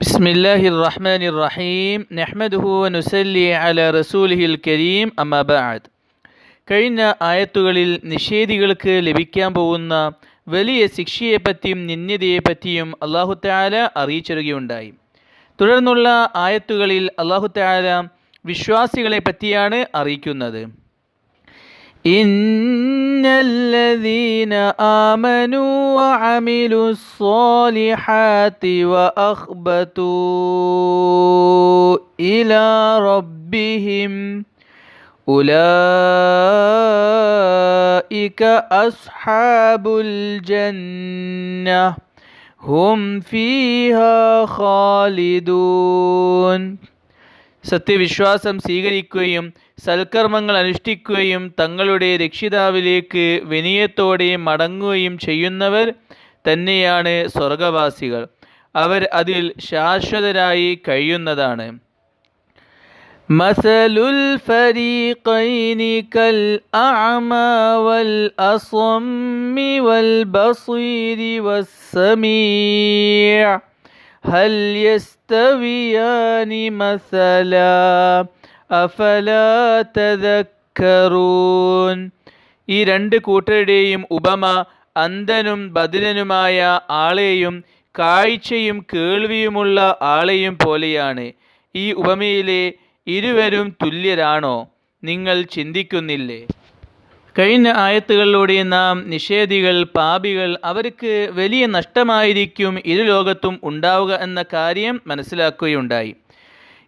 بسم الله الرحمن الرحيم نحمده ونسلي على رسوله الكريم أما بعد കഴിഞ്ഞ ആയത്തുകളിൽ നിഷേധികൾക്ക് ലഭിക്കാൻ പോകുന്ന വലിയ ശിക്ഷയെപ്പറ്റിയും നിന്ദ്യതയെപ്പറ്റിയും അള്ളാഹു താല അറിയിച്ചിരുകയുണ്ടായി തുടർന്നുള്ള ആയത്തുകളിൽ അള്ളാഹു താല വിശ്വാസികളെ പറ്റിയാണ് അറിയിക്കുന്നത് إن الذين آمنوا وعملوا الصالحات وأخبتوا إلى ربهم أولئك أصحاب الجنة هم فيها خالدون സത്യവിശ്വാസം സ്വീകരിക്കുകയും സൽക്കർമ്മങ്ങൾ അനുഷ്ഠിക്കുകയും തങ്ങളുടെ രക്ഷിതാവിലേക്ക് വിനയത്തോടെ മടങ്ങുകയും ചെയ്യുന്നവർ തന്നെയാണ് സ്വർഗവാസികൾ അവർ അതിൽ ശാശ്വതരായി കഴിയുന്നതാണ് مثل الفريقين كالأعمى والأصم والبصير والسميع هل يستويان مثلا أفلا تذكرون ഈ രണ്ട് കൂട്ടരുടെയും ഉപമ അന്ധനും ബദിരനുമായ ആളെയും കാഴ്ചയും കേൾവിയുമുള്ള ആളെയും പോലെയാണ് ഈ ഉപമയിലെ ഇരുവരും തുല്യരാണോ നിങ്ങൾ ചിന്തിക്കുന്നില്ലേ കഴിഞ്ഞ ആയത്തുകളിലൂടെ നാം നിഷേധികൾ പാപികൾ അവർക്ക് വലിയ നഷ്ടമായിരിക്കും ഇരു ലോകത്തും ഉണ്ടാവുക എന്ന കാര്യം മനസ്സിലാക്കുകയുണ്ടായി.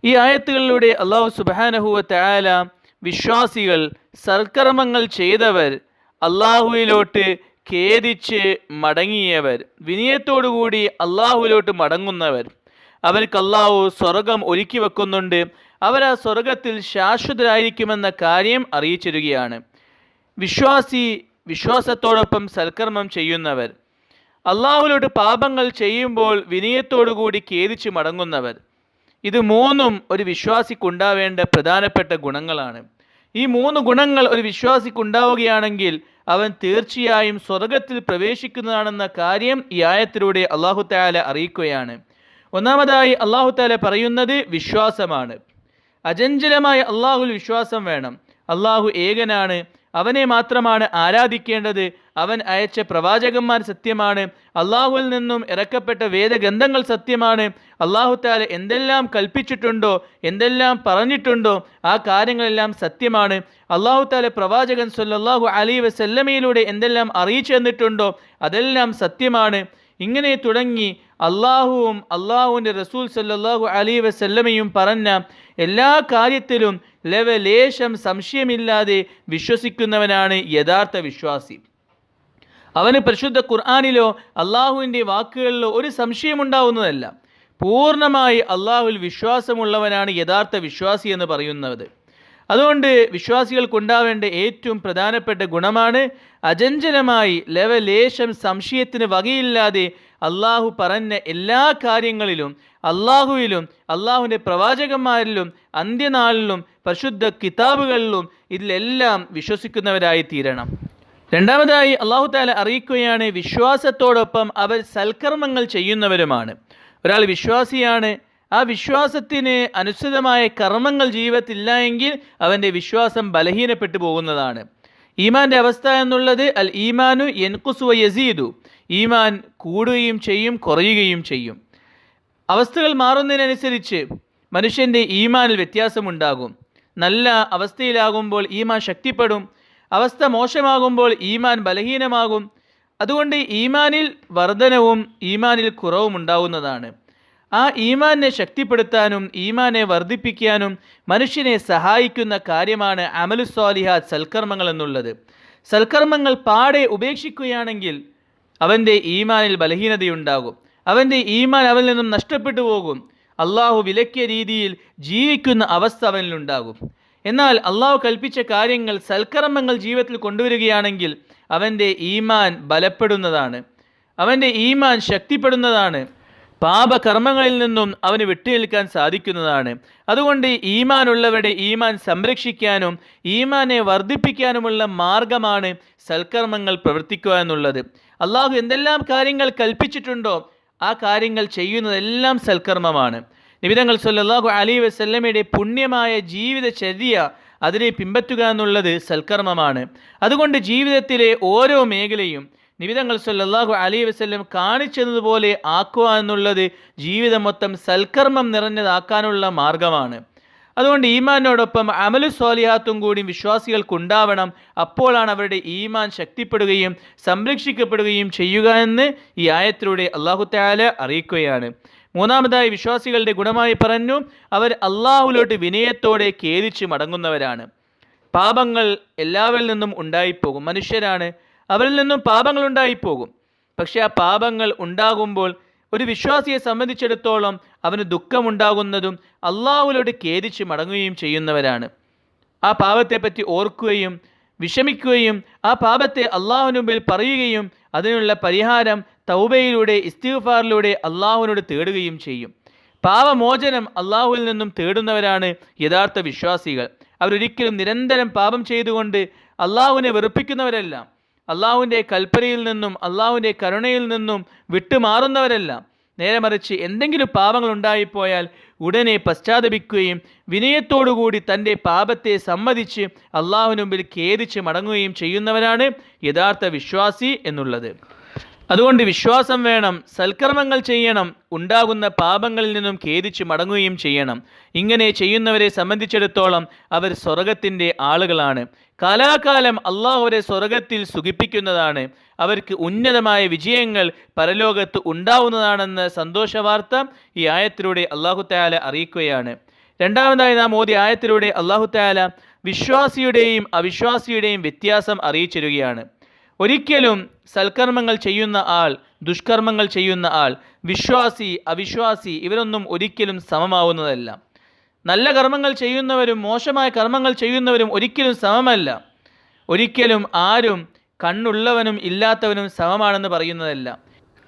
ഈ ആയത്തുകളിലൂടെ അള്ളാഹു സുബാനഹുവ തയാല വിശ്വാസികൾ സൽക്കർമ്മങ്ങൾ ചെയ്തവർ അള്ളാഹുവിലോട്ട് ഖേദിച്ച് മടങ്ങിയവർ വിനയത്തോടുകൂടി അള്ളാഹുവിലോട്ട് മടങ്ങുന്നവർ. അവർക്ക് അള്ളാഹു സ്വർഗം ഒരുക്കി വെക്കുന്നുണ്ട്. അവർ ആ സ്വർഗത്തിൽ ശാശ്വതരായിരിക്കുമെന്ന കാര്യം അറിയിച്ചിരുകയാണ് വിശ്വാസി വിശ്വാസത്തോടൊപ്പം സൽക്കർമ്മം ചെയ്യുന്നവർ. അള്ളാഹുലോട്ട് പാപങ്ങൾ ചെയ്യുമ്പോൾ വിനയത്തോടുകൂടി ഖേദിച്ച് മടങ്ങുന്നവർ. ഇത് മൂന്നും ഒരു വിശ്വാസിക്കുണ്ടാവേണ്ട പ്രധാനപ്പെട്ട ഗുണങ്ങളാണ്. ഈ മൂന്ന് ഗുണങ്ങൾ ഒരു വിശ്വാസിക്കുണ്ടാവുകയാണെങ്കിൽ അവൻ തീർച്ചയായും സ്വർഗത്തിൽ പ്രവേശിക്കുന്നതാണെന്ന കാര്യം ഈ ആയത്തിലൂടെ അള്ളാഹു താല അറിയിക്കുകയാണ്. ഒന്നാമതായി അള്ളാഹു താല പറയുന്നത് വിശ്വാസമാണ്. അചഞ്ചലമായ അള്ളാഹുൽ വിശ്വാസം വേണം. അള്ളാഹു ഏകനാണ്. അവനെ മാത്രമാണ് ആരാധിക്കേണ്ടത്. അവൻ അയച്ച പ്രവാചകന്മാർ സത്യമാണ്. അള്ളാഹുവിൽ നിന്നും ഇറക്കപ്പെട്ട വേദഗ്രന്ഥങ്ങൾ സത്യമാണ്. അള്ളാഹു താല എന്തെല്ലാം കൽപ്പിച്ചിട്ടുണ്ടോ എന്തെല്ലാം പറഞ്ഞിട്ടുണ്ടോ ആ കാര്യങ്ങളെല്ലാം സത്യമാണ്. അള്ളാഹു താല പ്രവാചകൻ സല്ലല്ലാഹു അലി വസല്ലമയിലൂടെ എന്തെല്ലാം അറിയിച്ചു തന്നിട്ടുണ്ടോ അതെല്ലാം സത്യമാണ്. ഇങ്ങനെ തുടങ്ങി അള്ളാഹുവും അള്ളാഹുവിന്റെ റസൂൽ സല്ലാഹു അലി വസല്ലമയും പറഞ്ഞ എല്ലാ കാര്യത്തിലും ലവലേശം സംശയമില്ലാതെ വിശ്വസിക്കുന്നവനാണ് യഥാർത്ഥ വിശ്വാസി. അവന് പരിശുദ്ധ ഖുർആാനിലോ അള്ളാഹുവിന്റെ വാക്കുകളിലോ ഒരു സംശയമുണ്ടാവുന്നതല്ല. പൂർണമായി അള്ളാഹുവിൽ വിശ്വാസമുള്ളവനാണ് യഥാർത്ഥ വിശ്വാസി എന്ന് പറയുന്നത്. അതുകൊണ്ട് വിശ്വാസികൾക്കുണ്ടാവേണ്ട ഏറ്റവും പ്രധാനപ്പെട്ട ഗുണമാണ് അചഞ്ചലമായി ലവലേശം സംശയത്തിന് വകയില്ലാതെ അള്ളാഹു പറഞ്ഞ എല്ലാ കാര്യങ്ങളിലും അള്ളാഹുവിലും അള്ളാഹുവിന്റെ പ്രവാചകന്മാരിലും അന്ത്യനാളിലും പരിശുദ്ധ കിതാബുകളിലും ഇതിലെല്ലാം വിശ്വസിക്കുന്നവരായി തീരണം രണ്ടാമതായി അള്ളാഹു താല അറിയിക്കുകയാണ് വിശ്വാസത്തോടൊപ്പം അവർ സൽക്കർമ്മങ്ങൾ ചെയ്യുന്നവരുമാണ്. ഒരാൾ വിശ്വാസിയാണ് ആ വിശ്വാസത്തിന് അനുസൃതമായ കർമ്മങ്ങൾ ജീവിതത്തില്ല എങ്കിൽ അവന്റെ വിശ്വാസം ബലഹീനപ്പെട്ടു പോകുന്നതാണ്. ഈമാന്റെ അവസ്ഥ എന്നുള്ളത് അൽ ഈമാനു എൻകുസുവ യസീദു. ഈമാൻ കൂടുകയും ചെയ്യും കുറയുകയും ചെയ്യും. അവസ്ഥകൾ മാറുന്നതിനനുസരിച്ച് മനുഷ്യന്റെ ഈമാനിൽ വ്യത്യാസമുണ്ടാകും. നല്ല അവസ്ഥയിലാകുമ്പോൾ ഈമാൻ ശക്തിപ്പെടും. അവസ്ഥ മോശമാകുമ്പോൾ ഈമാൻ ബലഹീനമാകും. അതുകൊണ്ട് ഈമാനിൽ വർധനവും ഈമാനിൽ കുറവും ഉണ്ടാവുന്നതാണ് ആ ഈമാനെ ശക്തിപ്പെടുത്താനും ഈമാനെ വർദ്ധിപ്പിക്കാനും മനുഷ്യനെ സഹായിക്കുന്ന കാര്യമാണ് അമലു സ്വാലിഹാത്ത് സൽക്കർമ്മങ്ങൾ എന്നുള്ളത്. സൽക്കർമ്മങ്ങൾ പാടെ ഉപേക്ഷിക്കുകയാണെങ്കിൽ അവന്റെ ഈമാനിൽ ബലഹീനതയുണ്ടാകും. അവന്റെ ഈമാൻ അവനിൽ നിന്നും നഷ്ടപ്പെട്ടു പോകും. അള്ളാഹു വിലക്കിയ രീതിയിൽ ജീവിക്കുന്ന അവസ്ഥ അവനിലുണ്ടാകും. എന്നാൽ അള്ളാഹു കൽപ്പിച്ച കാര്യങ്ങൾ സൽക്കർമ്മങ്ങൾ ജീവിതത്തിൽ കൊണ്ടുവരികയാണെങ്കിൽ അവന്റെ ഈമാൻ ബലപ്പെടുന്നതാണ്. അവന്റെ ഈമാൻ ശക്തിപ്പെടുന്നതാണ്. പാപകർമ്മങ്ങളിൽ നിന്നും അവന് വിട്ടുനിൽക്കാൻ സാധിക്കുന്നതാണ്. അതുകൊണ്ട് ഈമാനുള്ളവരുടെ ഈമാൻ സംരക്ഷിക്കാനും ഈമാനെ വർദ്ധിപ്പിക്കാനുമുള്ള മാർഗമാണ് സൽക്കർമ്മങ്ങൾ പ്രവർത്തിക്കുക എന്നുള്ളത്. അള്ളാഹു എന്തെല്ലാം കാര്യങ്ങൾ കൽപ്പിച്ചിട്ടുണ്ടോ ആ കാര്യങ്ങൾ ചെയ്യുന്നതെല്ലാം സൽക്കർമ്മമാണ്. നിബിതങ്ങൾ സല്ലാഹു അലി വസ്ല്ലമയുടെ പുണ്യമായ ജീവിതചര്യ അതിനെ പിൻപറ്റുക എന്നുള്ളത് സൽക്കർമ്മമാണ്. അതുകൊണ്ട് ജീവിതത്തിലെ ഓരോ മേഖലയും നിബിതങ്ങൾ സല്ലല്ലാഹു അലി വസ്ല്ലം കാണിച്ചതുപോലെ ആക്കുക എന്നുള്ളത് ജീവിതം മൊത്തം സൽക്കർമ്മം നിറഞ്ഞതാക്കാനുള്ള മാർഗമാണ്. അതുകൊണ്ട് ഈമാനോടൊപ്പം അമലു സ്വാലിഹാത്തും കൂടി വിശ്വാസികൾക്കുണ്ടാവണം. അപ്പോഴാണ് അവരുടെ ഈമാൻ ശക്തിപ്പെടുകയും സംരക്ഷിക്കപ്പെടുകയും ചെയ്യുക എന്ന് ഈ ആയത്തിലൂടെ അള്ളാഹു താല അറിയിക്കുകയാണ്. മൂന്നാമതായി വിശ്വാസികളുടെ ഗുണമായി പറഞ്ഞു അവർ അള്ളാഹുലോട്ട് വിനയത്തോടെ ഖേദിച്ച് മടങ്ങുന്നവരാണ്. പാപങ്ങൾ എല്ലാവരിൽ നിന്നും ഉണ്ടായിപ്പോകും. മനുഷ്യരാണ് അവരിൽ നിന്നും പാപങ്ങൾ ഉണ്ടായിപ്പോകും. പക്ഷേ ആ പാപങ്ങൾ ഉണ്ടാകുമ്പോൾ ഒരു വിശ്വാസിയെ സംബന്ധിച്ചിടത്തോളം അവന് ദുഃഖമുണ്ടാകുന്നതും അള്ളാഹുലോട് ഖേദിച്ച് മടങ്ങുകയും ചെയ്യുന്നവരാണ്. ആ പാപത്തെപ്പറ്റി ഓർക്കുകയും വിഷമിക്കുകയും ആ പാപത്തെ അള്ളാഹുവിന് മുമ്പിൽ പറയുകയും അതിനുള്ള പരിഹാരം തൗബയിലൂടെ ഇസ്തിഗ്ഫാറിലൂടെ അള്ളാഹുവിനോട് തേടുകയും ചെയ്യും. പാപമോചനം അള്ളാഹുവിൽ നിന്നും തേടുന്നവരാണ് യഥാർത്ഥ വിശ്വാസികൾ. അവരൊരിക്കലും നിരന്തരം പാപം ചെയ്തുകൊണ്ട് അള്ളാഹുവിനെ വെറുപ്പിക്കുന്നവരല്ല. അള്ളാഹുവിന്റെ കൽപ്പനയിൽ നിന്നും അള്ളാഹുവിന്റെ കരുണയിൽ നിന്നും വിട്ടുമാറുന്നവരല്ല. നേരെ മറിച്ച് എന്തെങ്കിലും പാപങ്ങൾ ഉണ്ടായിപ്പോയാൽ ഉടനെ പശ്ചാത്തപിക്കുകയും വിനയത്തോടുകൂടി തന്റെ പാപത്തെ സമ്മതിച്ച് അള്ളാഹുവിന് മുമ്പിൽ ഖേദിച്ച് മടങ്ങുകയും ചെയ്യുന്നവരാണ് യഥാർത്ഥ വിശ്വാസി എന്നുള്ളത്. അതുകൊണ്ട് വിശ്വാസം വേണം സൽക്കർമ്മങ്ങൾ ചെയ്യണം ഉണ്ടാകുന്ന പാപങ്ങളിൽ നിന്നും ഖേദിച്ച് മടങ്ങുകയും ചെയ്യണം. ഇങ്ങനെ ചെയ്യുന്നവരെ സംബന്ധിച്ചിടത്തോളം അവർ സ്വർഗത്തിന്റെ ആളുകളാണ്. കാലാകാലം അള്ളാഹുവരെ സ്വർഗത്തിൽ സുഖിപ്പിക്കുന്നതാണ്. അവർക്ക് ഉന്നതമായ വിജയങ്ങൾ പരലോകത്ത് ഉണ്ടാവുന്നതാണെന്ന സന്തോഷവാർത്ത ഈ ആയത്തിലൂടെ അള്ളാഹു താല അറിയിക്കുകയാണ്. രണ്ടാമതായി നാം ഓതി ആയത്തിലൂടെ അള്ളാഹു താല വിശ്വാസിയുടെയും അവിശ്വാസിയുടെയും വ്യത്യാസം അറിയിച്ചിരുകയാണ് ഒരിക്കലും സൽക്കർമ്മങ്ങൾ ചെയ്യുന്ന ആൾ ദുഷ്കർമ്മങ്ങൾ ചെയ്യുന്ന ആൾ വിശ്വാസി അവിശ്വാസി ഇവരൊന്നും ഒരിക്കലും സമമാവുന്നതല്ല. നല്ല കർമ്മങ്ങൾ ചെയ്യുന്നവരും മോശമായ കർമ്മങ്ങൾ ചെയ്യുന്നവരും ഒരിക്കലും സമമല്ല. ഒരിക്കലും ആരും കണ്ണുള്ളവനും ഇല്ലാത്തവനും സമമാണെന്ന് പറയുന്നതല്ല.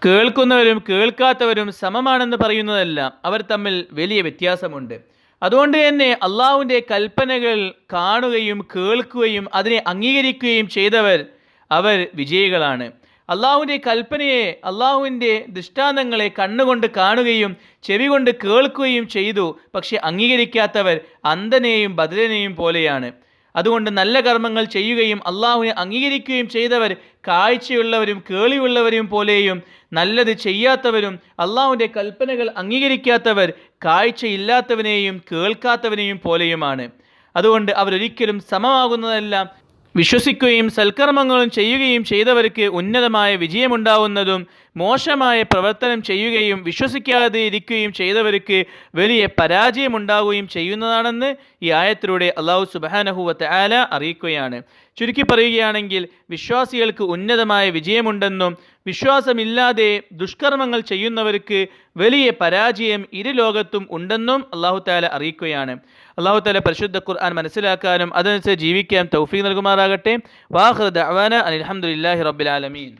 കേൾക്കുന്നവരും കേൾക്കാത്തവരും സമമാണെന്ന് പറയുന്നതല്ല. അവർ തമ്മിൽ വലിയ വ്യത്യാസമുണ്ട്. അതുകൊണ്ട് തന്നെ അള്ളാഹുവിന്റെ കൽപ്പനകൾ കാണുകയും കേൾക്കുകയും അതിനെ അംഗീകരിക്കുകയും ചെയ്തവർ അവർ വിജയികളാണ്. അള്ളാഹുവിന്റെ കൽപ്പനയെ അള്ളാഹുവിന്റെ ദൃഷ്ടാന്തങ്ങളെ കണ്ണുകൊണ്ട് കാണുകയും ചെവി കൊണ്ട് കേൾക്കുകയും ചെയ്തു. പക്ഷെ അംഗീകരിക്കാത്തവർ അന്ധനെയും ബദലനെയും പോലെയാണ്. അതുകൊണ്ട് നല്ല കർമ്മങ്ങൾ ചെയ്യുകയും അള്ളാഹുവിനെ അംഗീകരിക്കുകയും ചെയ്തവർ കാഴ്ചയുള്ളവരും കേളിയുള്ളവരും പോലെയും നല്ലത് ചെയ്യാത്തവരും അള്ളാഹുവിന്റെ കൽപ്പനകൾ അംഗീകരിക്കാത്തവർ കാഴ്ചയില്ലാത്തവനെയും കേൾക്കാത്തവനെയും പോലെയുമാണ്. അതുകൊണ്ട് അവരൊരിക്കലും സമമാകുന്നതല്ല. വിശ്വസിക്കുകയും സൽക്കർമ്മങ്ങളും ചെയ്യുകയും ചെയ്തവർക്ക് ഉന്നതമായ വിജയമുണ്ടാവുന്നതും മോശമായ പ്രവർത്തനം ചെയ്യുകയും വിശ്വസിക്കാതെ ഇരിക്കുകയും ചെയ്തവർക്ക് വലിയ പരാജയമുണ്ടാവുകയും ചെയ്യുന്നതാണെന്ന് ഈ ആയത്തിലൂടെ അള്ളാഹു സുബാനഹുവത്തെ ആല അറിയിക്കുകയാണ്. ചുരുക്കി പറയുകയാണെങ്കിൽ വിശ്വാസികൾക്ക് ഉന്നതമായ വിജയമുണ്ടെന്നും വിശ്വാസമില്ലാതെ ദുഷ്കർമ്മങ്ങൾ ചെയ്യുന്നവർക്ക് വലിയ പരാജയം ഇരു ലോകത്തും ഉണ്ടെന്നും അള്ളാഹു താല അറിയിക്കുകയാണ്. അള്ളാഹു താല പരിശുദ്ധ ഖുർആൻ മനസ്സിലാക്കാനും അതനുസരിച്ച് ജീവിക്കാൻ തൗഫീഖ് നൽകുമാറാകട്ടെ. വാഹൃദ് അവാന അലഹമുല്ലാഹി റബ്ബിൽ ആലമീൻ.